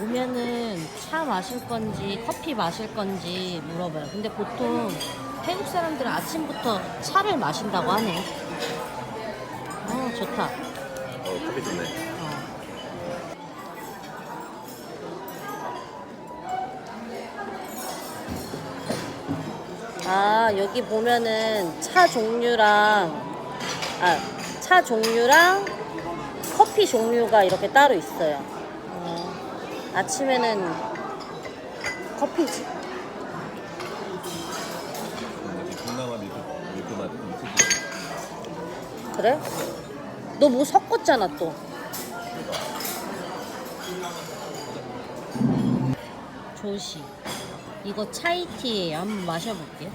오면은 차 마실 건지 커피 마실 건지 물어봐요. 근데 보통 태국 사람들은 아침부터 차를 마신다고 하네. 어, 좋다. 어 커피 좋네. 어. 아, 여기 보면은 차 종류랑, 아, 차 종류랑 커피 종류가 이렇게 따로 있어요. 어, 아침에는 커피지. 그래? 너 뭐 섞었잖아, 또. 조시. 이거 차이티예요. 한번 마셔볼게요.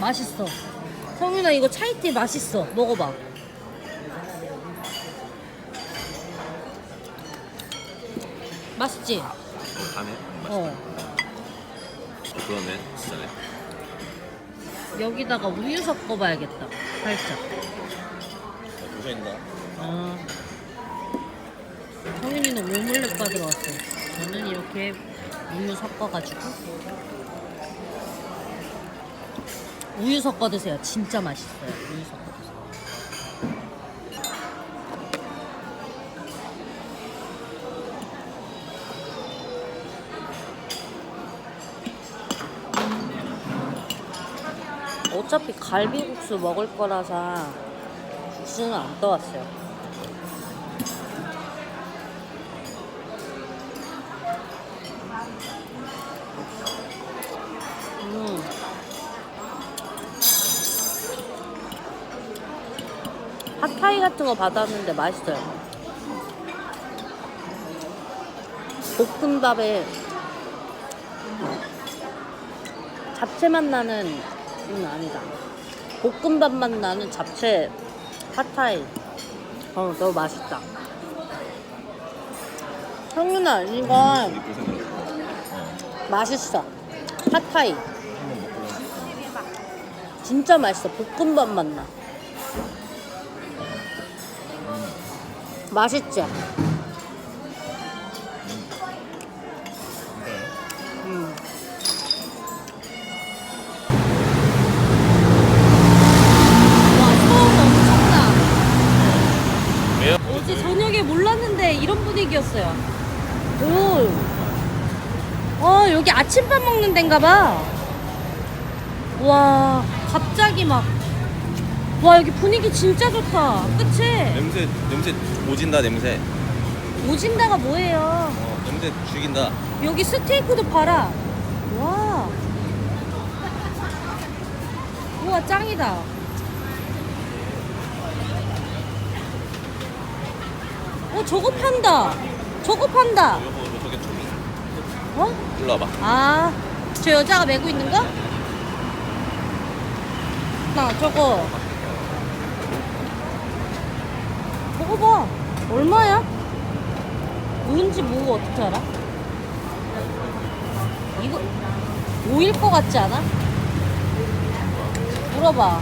맛있어. 성윤아, 이거 차이티 맛있어. 먹어봐. 맛있지? 가네. 어. 그러네 진짜네. 여기다가 우유 섞어봐야겠다. 살짝. 고생인다. 아. 성윤이는 오믈렛 받으러 왔어요. 저는 이렇게 우유 섞어가지고 우유 섞어 드세요. 진짜 맛있어요. 우유 섞어 드세요. 갈비국수 먹을 거라서 국수는 안 떠왔어요. 음. 핫타이 같은 거 받았는데 맛있어요. 볶음밥에 잡채 맛 나는 음 아니다. 볶음밥 맛 나는 잡채 핫타이. 어 너무 맛있다. 형윤아. 어. 맛있어. 먹고. 진짜 맛있어. 볶음밥 맛 나. 맛있지? 아침밥 먹는 데인가 봐. 와, 갑자기 막. 와, 여기 분위기 진짜 좋다. 그치? 냄새 냄새 오진다 냄새. 오진다가 뭐예요? 어 냄새 죽인다. 여기 스테이크도 팔아. 와. 우와, 짱이다. 어, 저거 판다. 저거 판다. 뭐? 일로 와봐. 아, 저 여자가 메고 있는 거? 나 저거. 먹어봐. 얼마야? 뭔지 뭐고 어떻게 알아? 이거 5일 거 같지 않아? 물어봐.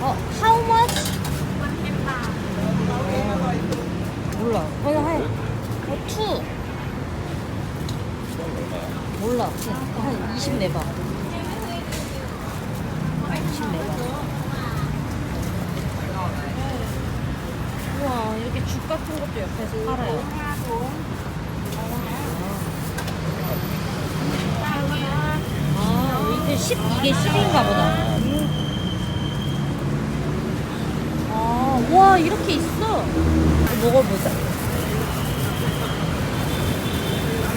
어, how much? 몰라. 그냥 해. 어, 투. 몰라. 한20 내봐. 20 내봐. 우와, 이렇게 죽 같은 것도 옆에서 팔아요. 아, 이게 10, 이게 10인가 보다. 아, 와, 이렇게 있어. 먹어보자.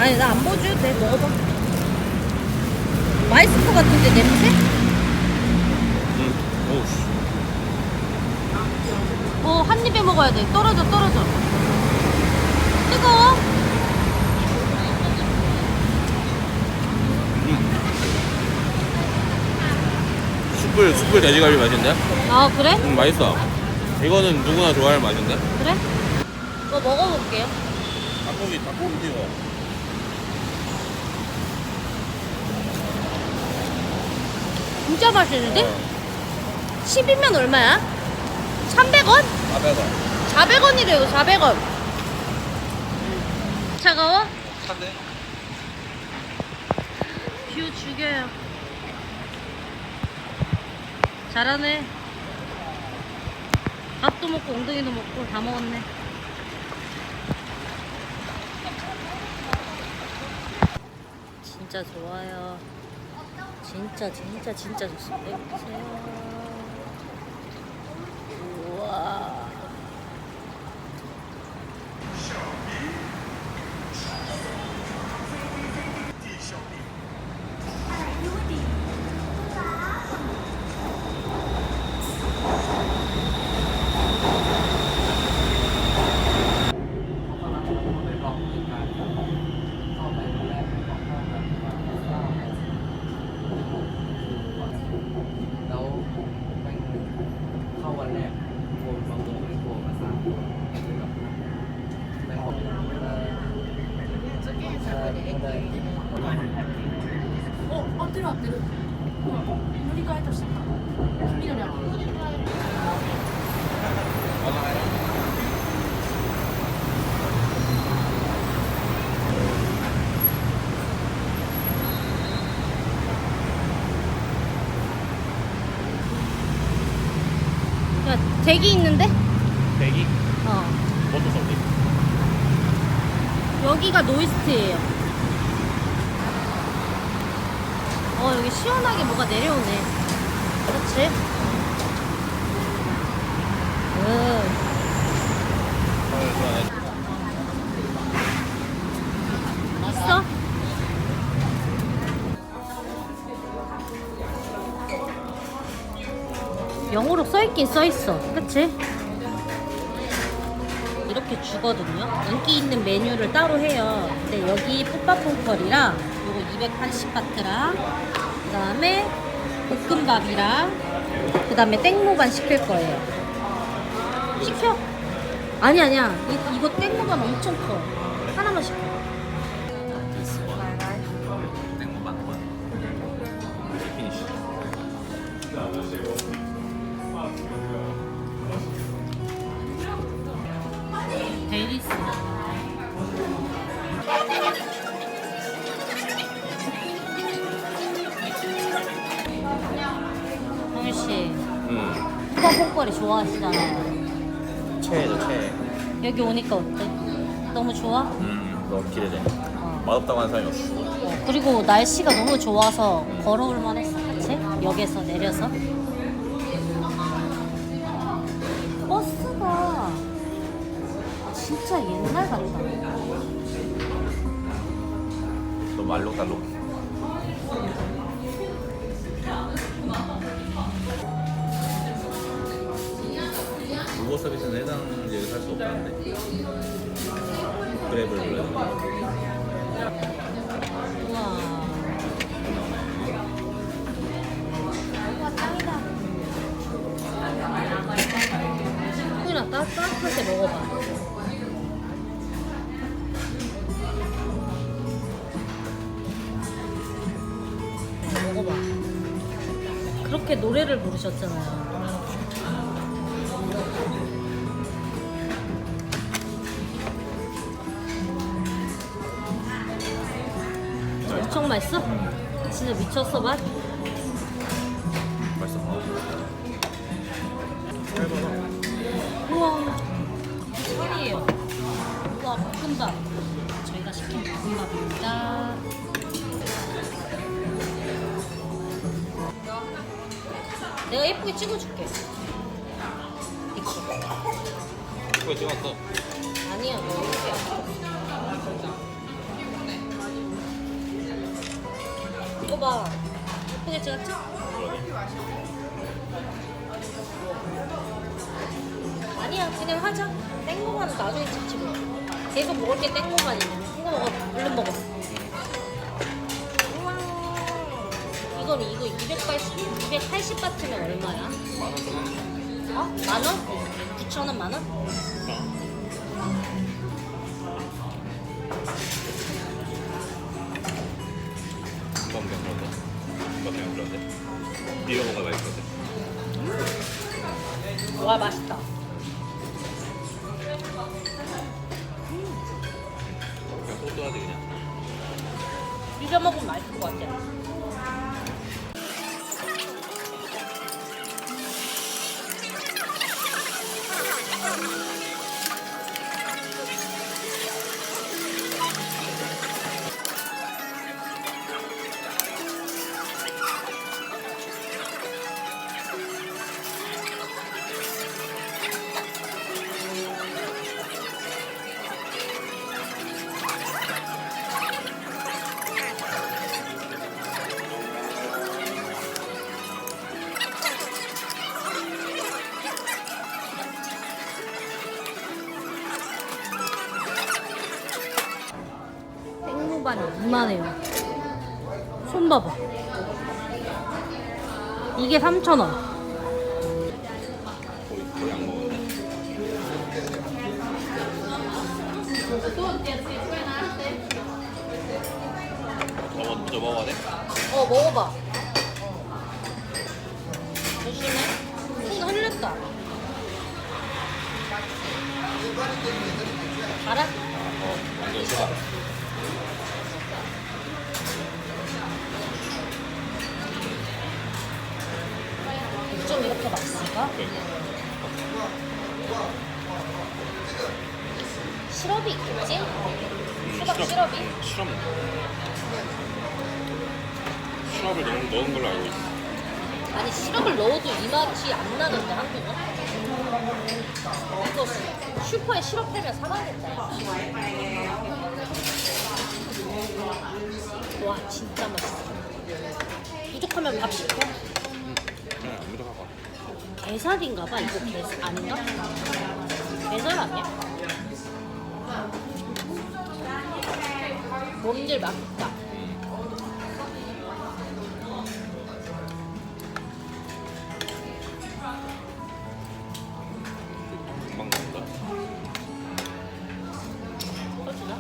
아니, 나 안 보여줘도 돼. 먹어봐. 맛있을 것 같은데, 냄새? 응. 오우. 어, 한 입에 먹어야 돼. 떨어져, 떨어져. 뜨거워? 숯불 숯불 돼지갈비 맛인데? 아, 그래? 응 맛있어. 이거는 누구나 좋아할 맛인데? 그래? 이거 먹어볼게요. 닭고기 닭고기 이거. 진짜 맛있는데? 10이면 얼마야? 300원? 400원. 400원이래요 400원 차가워? 찬데? 뷰 죽여요 잘하네 밥도 먹고 엉덩이도 먹고 다 먹었네 진짜 좋아요 진짜 진짜 진짜 좋습니다. 이거 보세요 어, 엎드려 엎드려. 우리가. 야 대기 있는데? 대기? 어 뭐또 소리? 여기가 노이스트예요. 어 여기 시원하게 뭐가 내려오네. 그렇지? 응. 있어? 영어로 써있긴 써있어. 그치? 이렇게 주거든요. 인기 있는 메뉴를 따로 해요. 근데 여기 푸파퐁커리랑 요거 280바트랑 그 다음에 볶음밥이랑 그 다음에 땡모반 시킬 거예요. 시켜. 아니 아니야. 이, 이거 땡모반 엄청 커. 하나만 시켜. 좋아? 음 너무 기대돼. 어. 맛없다고 하는 사람이 없어. 어, 그리고 날씨가 너무 좋아서 걸어올 만했어, 그치? 역에서 내려서. 버스가 진짜 옛날 같다. 너무 알록달록. 우버 서비스는 해당 얘기 할수 없다는데. 그랩을 불러야 돼. 우와. 우와, 짱이다. 소연아, 따, 따뜻할 때 먹어봐. 먹어봐. 그렇게 노래를 부르셨잖아요. 엄청 맛있어? 진짜 미쳤어 맛? 맛있어. 우와 살이에요 우와 볶음밥 저희가 시킨 볶음밥입니다 내가 예쁘게 찍어줄게 계속 먹을 게 땡모만이네 이거 먹어 얼른 먹어 이건 이거 280, 280 바트면 얼마야? 만원 정도. 어? 만 원? 9천 원 만 원? 이건. 이거 뭔가 맛있거든. 와 맛있다. 이 이만해요. 손 봐봐. 이게 3,000원. 좀 이렇게 맛있을까? 시럽이 있겠지? 수박 시럽이? 응, 시럽. 시럽을 넣은, 넣은 걸로 알고 있어. 아니 시럽을 넣어도 이 맛이 안 나는데 한국은? 이거 슈퍼에 시럽 팔면 사망겠다 와 진짜 맛있어 부족하면 밥 시켜. 게살인가 봐 이거 게살 아닌가? 게살 아니야? 뭔질 맛있다 금방 먹는다. 소주나?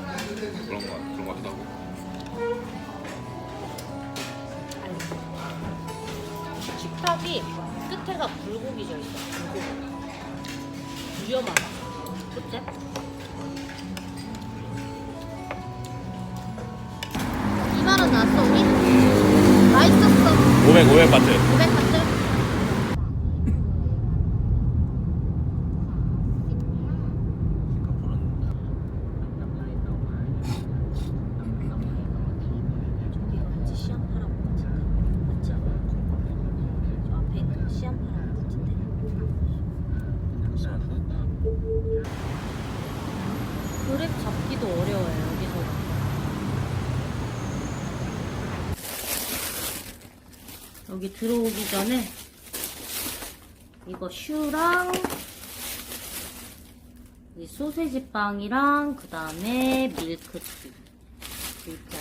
그런 거 그런 거 같기도 하고. 식탁이 끝에가 불고기 져 있어. 불고기. 위험하다. 그치? 원 나왔어 우리? 맛있었어. 500 500 바트. 500 바트. 저기가 왠지 시암파라고 같은데 맞지 않아? 저 앞에 있는 시암파라고 같은데 그랩 잡기도 어려워요 여기서 여기 들어오기 전에 이거 슈랑 이 소세지 빵이랑 그 다음에 밀크티 이렇게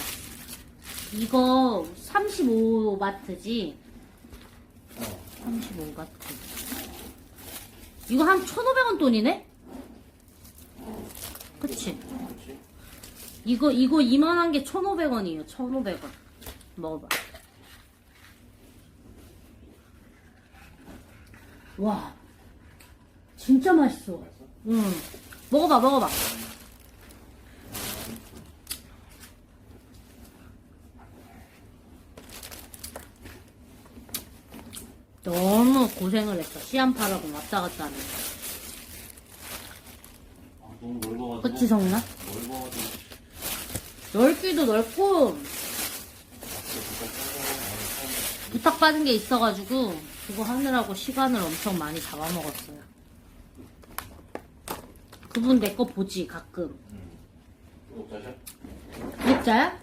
이거 35바트지? 35바트. 이거 한 1,500원 돈이네? 그치? 이거, 이거 이만한 게 1,500원이에요. 1,500원. 먹어봐. 와. 진짜 맛있어. 응. 먹어봐, 먹어봐. 너무 고생을 했어. 시암파라고 왔다 갔다 하면. 너무 넓어가지고 그치, 성나? 넓어가지고 넓기도 넓고, 부탁받은 게 있어가지고, 그거 하느라고 시간을 엄청 많이 잡아먹었어요. 그분 내 거 보지, 가끔. 구독자셔? 구독자야?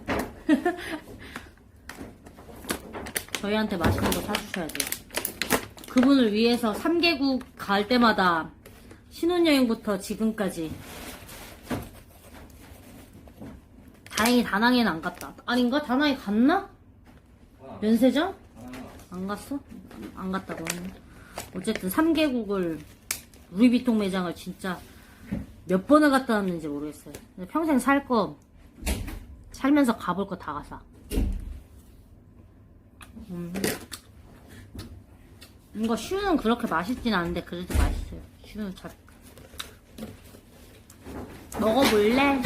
저희한테 맛있는 거 사주셔야 돼요. 그분을 위해서 3개국 갈 때마다 신혼여행부터 지금까지 다행히 다낭에는 안 갔다. 아닌가? 다낭에 갔나? 면세점? 안 갔어? 안 갔다고 했네. 어쨌든 3개국을 루이비통 매장을 진짜 몇 번을 갔다 왔는지 모르겠어요. 평생 살 거 살면서 가볼 거 다 가사. 음. 이거 슈는 그렇게 맛있진 않은데 그래도 맛있어요. 지금 잘 먹어볼래?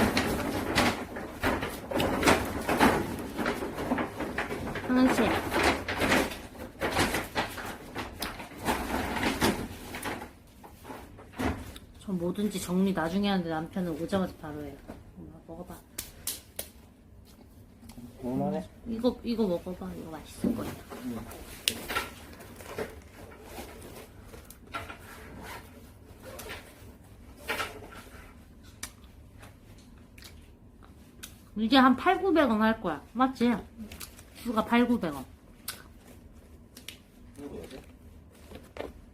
하나씩 전 뭐든지 정리 나중에 하는데 남편은 오자마자 바로 해요. 엄마 먹어봐. 먹을만해? 이거 이거 먹어봐. 이거 맛있을 거야. 이게 한 8, 900원 할 거야. 맞지? 수가 8, 900원.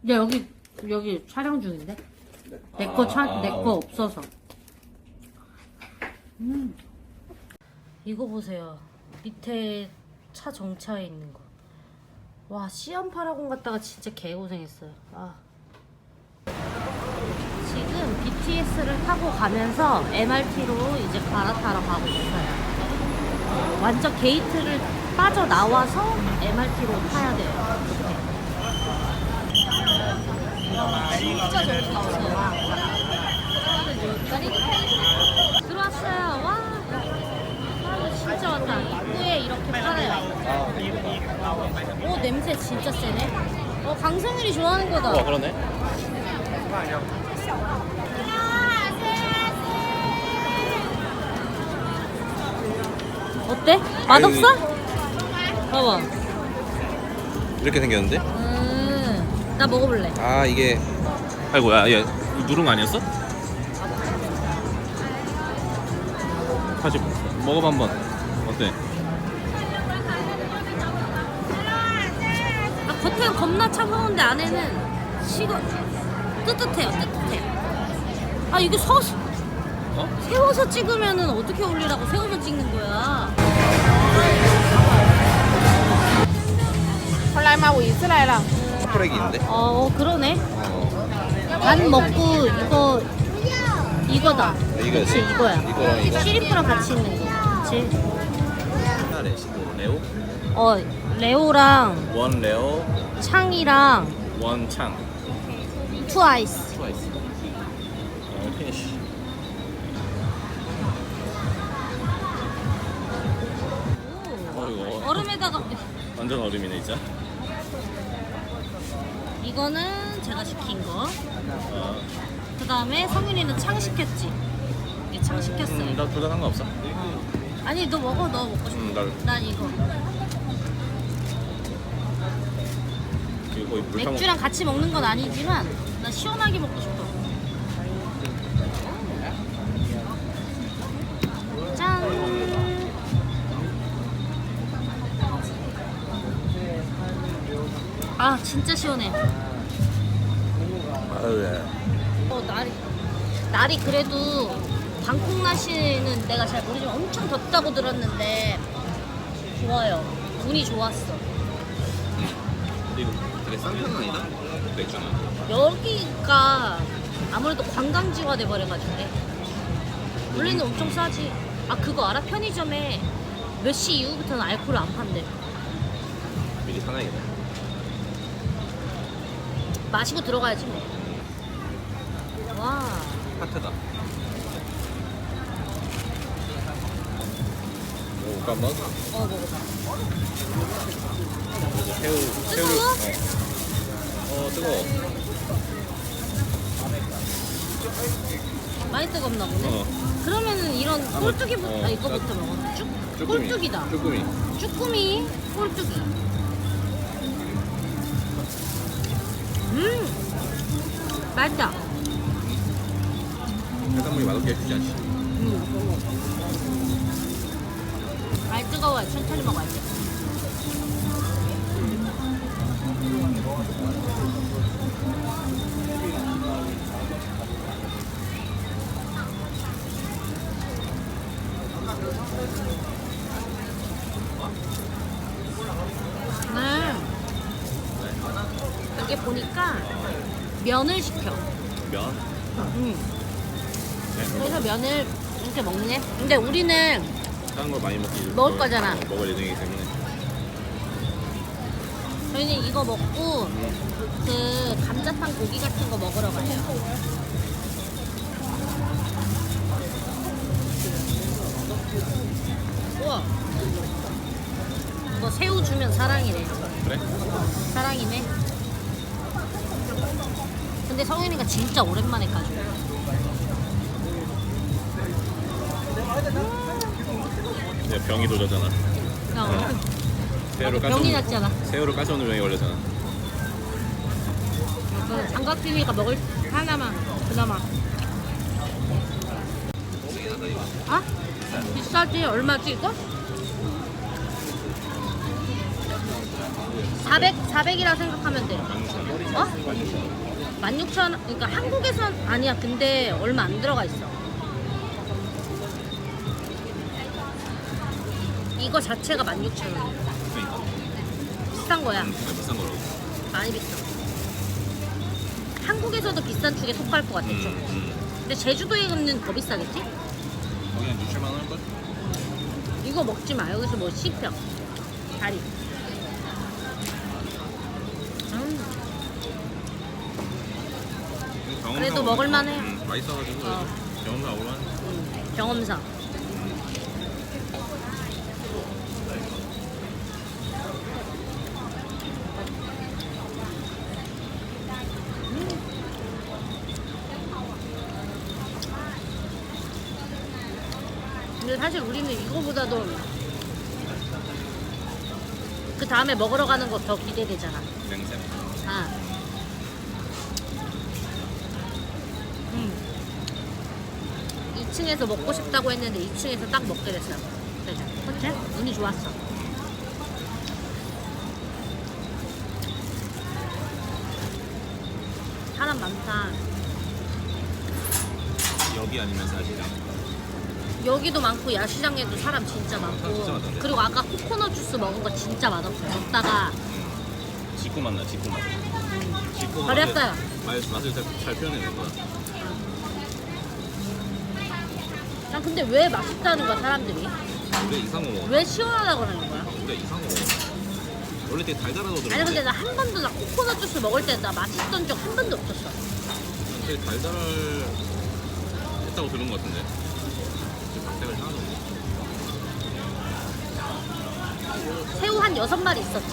야 여기 여기 촬영 중인데 내거촬내거 없어서 음 이거 보세요. 밑에 차 정차해 있는 거. 와, 시험 파라곤 갔다가 진짜 개고생했어요. 아. 지금 BTS를 타고 가면서 MRT로 이제 갈아타러 가고 있어요. 어, 완전 게이트를 빠져나와서 MRT로 타야 돼요. 진짜 없어요. 들어왔어요. 와. 사람들 진짜 많다. 입구에 이렇게 팔아요. 오 냄새 진짜 세네. 어 강성일이 좋아하는 거다. 와 그러네. 어때? 맛없어? 봐봐. 이렇게 생겼는데? 음, 나 먹어볼래. 아 이게 아이고야, 얘 누른 거 아니었어? 다시 먹어봐 한번. 어때? 아, 겉은 겁나 차가운데 안에는 식어 뜨뜻해요, 뜨뜻해. 아 이게 서 어? 세워서 찍으면은 어떻게 올리라고 세워서 찍는 거야? Hôm nay Maui 핫브레이크 있는데? 어 그러네. 어. 반 먹고 이거 이거다. 이거 그치 이거야. 이거랑 이거. 시리프랑 같이 있는 거. 그치? 레시도 레오. 어 레오랑 원 레오, 창이랑 원 창. 투 아이스. 트와이스. 어 피니쉬. 어 이거 얼음에다가 완전 얼음이네 진짜. 이거는 제가 시킨 거. 어. 그 다음에 성윤이는 창 시켰지. 이게 창 시켰어요. 음, 나 둘 다 상관없어. 어. 아니 너 먹어 너 먹고 싶어. 음, 날난 이거. 이거 물탕 맥주랑 같이 먹는 건 아니지만 난 시원하게 먹고 싶어. 진짜 시원해. 아유 예. 어 날이 날이 그래도 방콕 날씨는 내가 잘 모르지만 엄청 덥다고 들었는데 좋아요. 운이 좋았어. 근데 이거 되게 싼 편은 아니다. 맥주는. 여기가 아무래도 관광지화 돼버려가지고. 원래는 엄청 싸지. 아 그거 알아? 편의점에 몇 시 이후부터는 알코올 안 판대. 미리 사놔야겠다. 마시고 들어가야지 뭐. 와. 하트다. 먹을까 한번? 어 먹어봐. 새우 새우. 뜨거워? 어. 어 뜨거워. 많이 뜨겁나 보네. 어. 그러면은 이런 꼴뚜기부터 어, 아, 이거부터 먹어. 쭈 쭈꾸미. 꼴뚜기다. 쭈꾸미. 쭈꾸미 꼴뚜기. 음 맛있다. 해산물이 맛없게 해주지 않지. 음. 많이 뜨거워요. 천천히 먹어야 돼. 면을 시켜. 면. 음. 네. 그래서 면을 이렇게 먹네. 근데 우리는 다른 걸 많이 먹기 먹을 거잖아. 어, 먹을 예정이기 때문에. 저희는 이거 먹고 그 감자탕 고기 같은 거 먹으러 가요. 우와. 이거 새우 주면 사랑이래. 그래? 사랑이네. 근데 성윤이가 진짜 오랜만에 까줘요. 이제 병이 도졌잖아. 어. 새우를 병이 까서 났잖아. 새우를 까서 병이 걸렸잖아. 그 장갑비비가 먹을 하나만 그나마. 아? 비싸지? 얼마지 이거? 400, 400이라 생각하면 돼. 어? 16,000원, 그러니까 한국에선 아니야. 근데 얼마 안 들어가 있어. 이거 자체가 16,000원. 그러니까. 비싼 거야. 음, 진짜 비싼 거라고. 많이 비싸. 한국에서도 비싼 축에 속할 것 같았죠. 음, 음. 근데 제주도에는 더 비싸겠지? 거기 한 6, 7만 원 걸? 이거 먹지 마. 여기서 뭐 씹혀. 다리. 경험상 그래도 먹을만해. 음, 맛있어가지고 어. 경험상. 음, 경험상. 근데 사실 우리는 이거보다도 그 다음에 먹으러 가는 거 더 기대되잖아. 냉생. 2층에서 먹고 싶다고 했는데 2층에서 딱 먹게 됐어요. 그죠? 호텔? 운이 좋았어. 사람 많다. 여기 아니면 사실은. 여기도 많고 야시장에도 사람 진짜 많고 진짜 많던데. 그리고 아까 코코넛 주스 먹은 거 진짜 맛없어요. 먹다가 음. 직구 맛나, 직구 버렸어요. 맛을, 맛을 잘, 잘 표현해낸 거야. 난 근데 왜 맛있다는 거야 사람들이? 왜 이상호? 왜 시원하다고 그러는 거야? 왜 이상호? 원래 되게 달달하다고 아니 들었는데 근데 나 한 번도 나 코코넛 주스 먹을 때 나 맛있던 적 한 번도 없었어. 되게 달달했다고 들은 것 같은데 박색을 하나도 없네 새우 한 여섯 마리 있었지.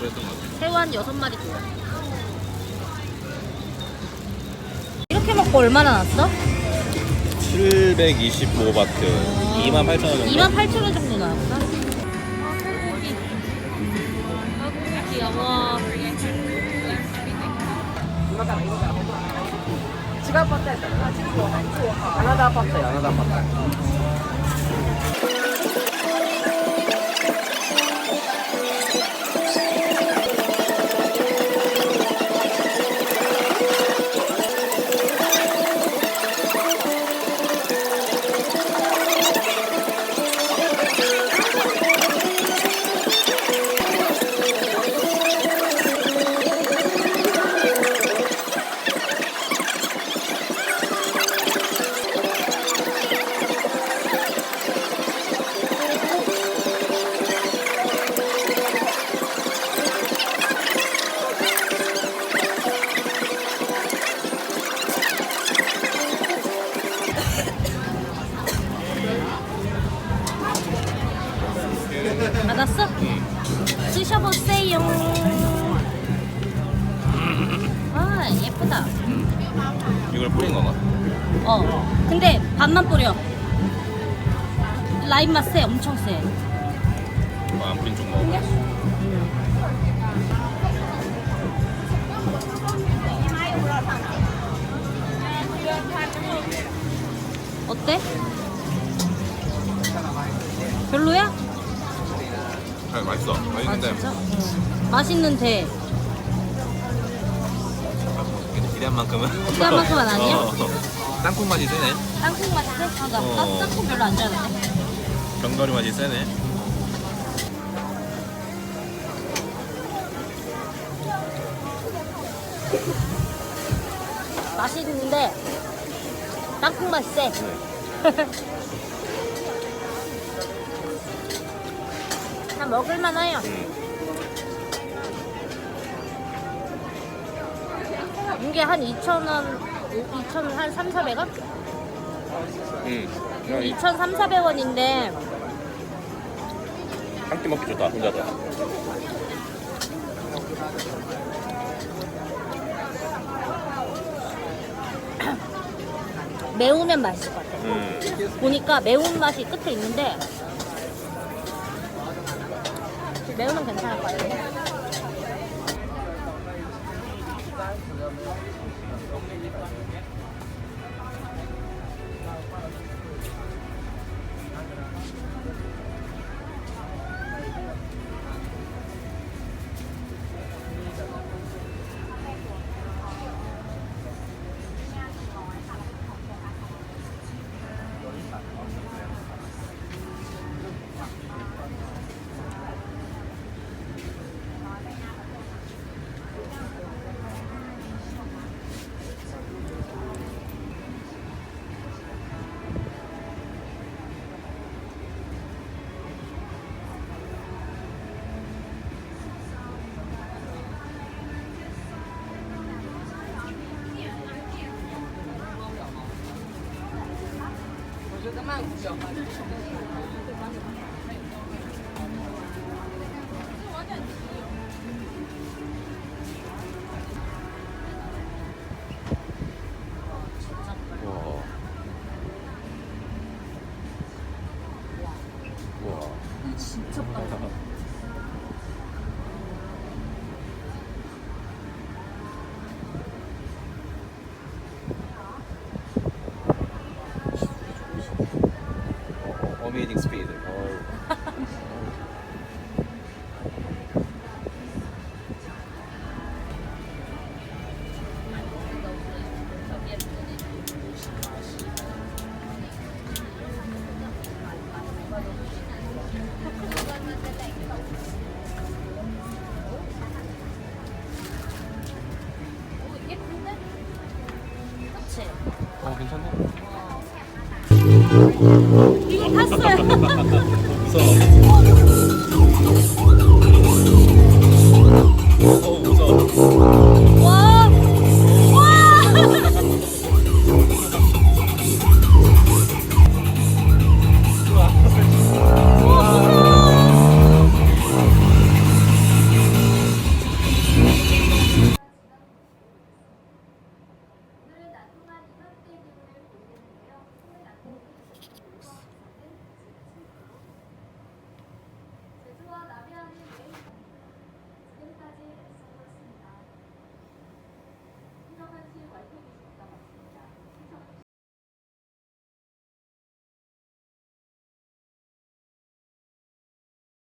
그랬던 것 같아 새우 한 여섯 마리 좋아. 이렇게 먹고 얼마나 났어? 725바트 28,000원 정도? 2만 8천 원 정도 나왔어. 소고기. 소고기 귀여워. 야나다 파스타 야나다 파스 라임 맛 세, 엄청 세. 어, 안 뿌린 쪽 먹어봐 어때? 별로야? 아 맛있어 아 맛있는데 진짜? 응. 맛있는데 기대한 만큼은 기대한 만큼은 아니야? 어, 땅콩 맛이 세네 땅콩 맛이 세? 아, 나 어. 땅콩 별로 안 좋아하는데. 견과류 맛이 세네 맛있는데 땅콩 맛 세. 그냥 먹을만해요. 이게 한 2,000원, 2,000원, 한 3, 400원? 응. 그냥 이 2,3, 400원인데 한 끼 먹기 좋다 혼자서. 매우면 맛있을 것 같아요. 음. 보니까 매운맛이 끝에 있는데 매우면 괜찮을 것 같아요. 그치? 어 괜찮네. 이게 탔어요.